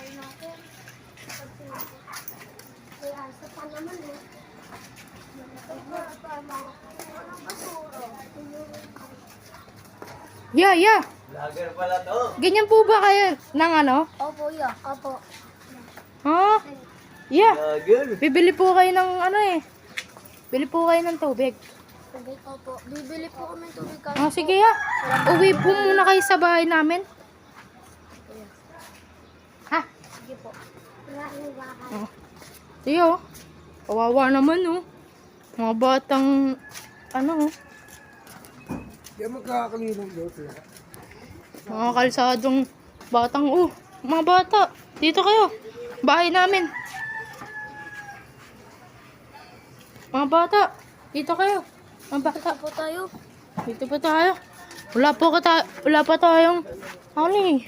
kayo natin. Kaya sa pa naman eh. Yeah, yeah. Lager pala to. Ganyan po ba kayo ng ano? Opo, yeah. Opo. Ha? Yeah. Lager. Bibili po kayo ng ano eh. Bili po kayo ng tubig. Tubig, opo. Bibili po kami ng tubig kasi Ah, sige ya. Uwi po muna kayo sa bahay namin. Ha? Sige po. Oh. Sige oh. Kawawa naman oh. Mga batang ano oh. Di magkakalinom daw sila. Mga kalsadong batang oh. Mga bata. Dito kayo. Bahay namin. Mga bata. Dito kayo. Mga bata. Po tayo. Dito pa tayo. Wala po kata wala pa tayong ano eh.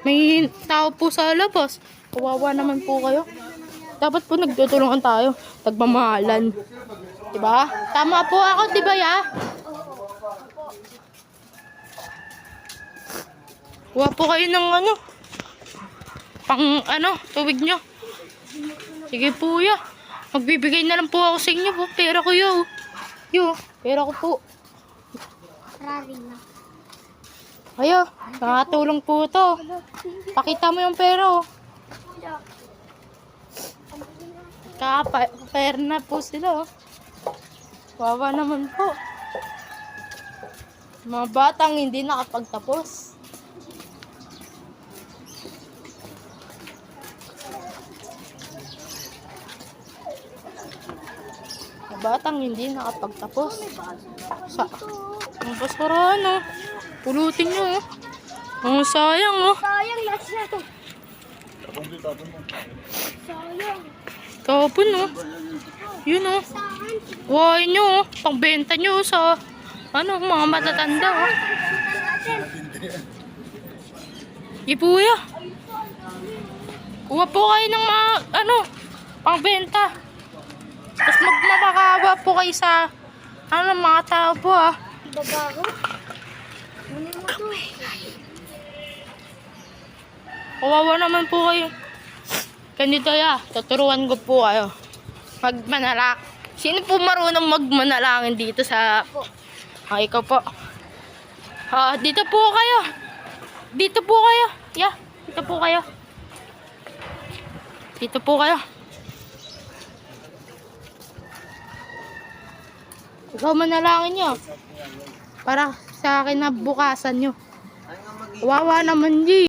May tao po sa labas. Kawawa naman po kayo. Dapat po nagtutulungan tayo. Tagmamahalan. Diba? Tama po ako, di ba ya? Kuha po kayo ng ano. Pang ano, tubig nyo. Sige po ya. Magbibigay na lang po ako sa inyo po. Pera ko yo. Yo, pera ko po. Maraming na. Ayo, nakatulong po to. Pakita mo yung pera. Kapa, pera na po sila oh. Wawa naman po. Mga batang hindi nakapagtapos. Mga batang hindi nakapagtapos. Sa, ang basurahan oh. Pulutin nyo oh. Ang sayang oh. Sayang, last na to. Sayang. Tapon oh. Yun oh. Why nyo oh. Pangbenta nyo oh, sa ano, mga matatanda oh. Ipuya. Kuha po kayo ng mga, ano, pangbenta. Tapos magmamakawa po kayo sa, ano, mga tao po ah. Babago. Kawawa naman po kayo. Ganito ya, tuturuan ko po kayo. Magmanalak. Sino po marunong magmanalangin dito sa... Ah, ikaw po. Ah, dito po kayo. Dito po kayo. Ya, dito po kayo. Dito po kayo. Ikaw manalangin nyo. Para sa akin na bukasan nyo. Wawa naman di.